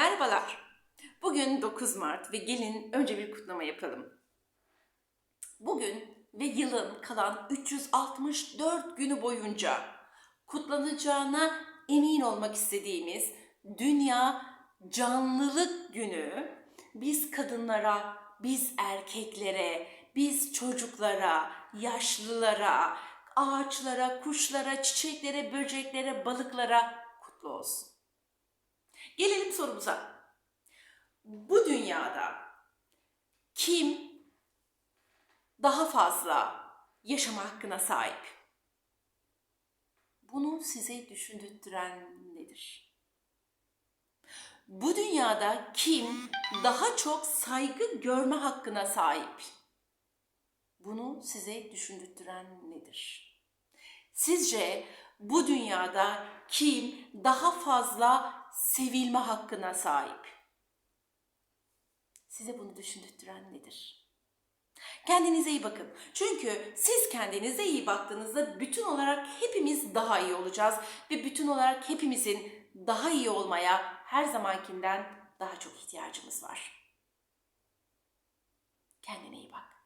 Merhabalar. Bugün 9 Mart ve gelin önce bir kutlama yapalım. Bugün ve yılın kalan 364 günü boyunca kutlanacağına emin olmak istediğimiz Dünya Canlılık Günü biz kadınlara, biz erkeklere, biz çocuklara, yaşlılara, ağaçlara, kuşlara, çiçeklere, böceklere, balıklara kutlu olsun. Gelelim sorumuza. Bu dünyada kim daha fazla yaşama hakkına sahip? Bunu size düşündürtüren nedir? Bu dünyada kim daha çok saygı görme hakkına sahip? Bunu size düşündürtüren nedir? Sizce bu dünyada kim daha fazla sevilme hakkına sahip? Size bunu düşündürtüren nedir? Kendinize iyi bakın. Çünkü siz kendinize iyi baktığınızda bütün olarak hepimiz daha iyi olacağız ve bütün olarak hepimizin daha iyi olmaya her zamankinden daha çok ihtiyacımız var. Kendine iyi bak.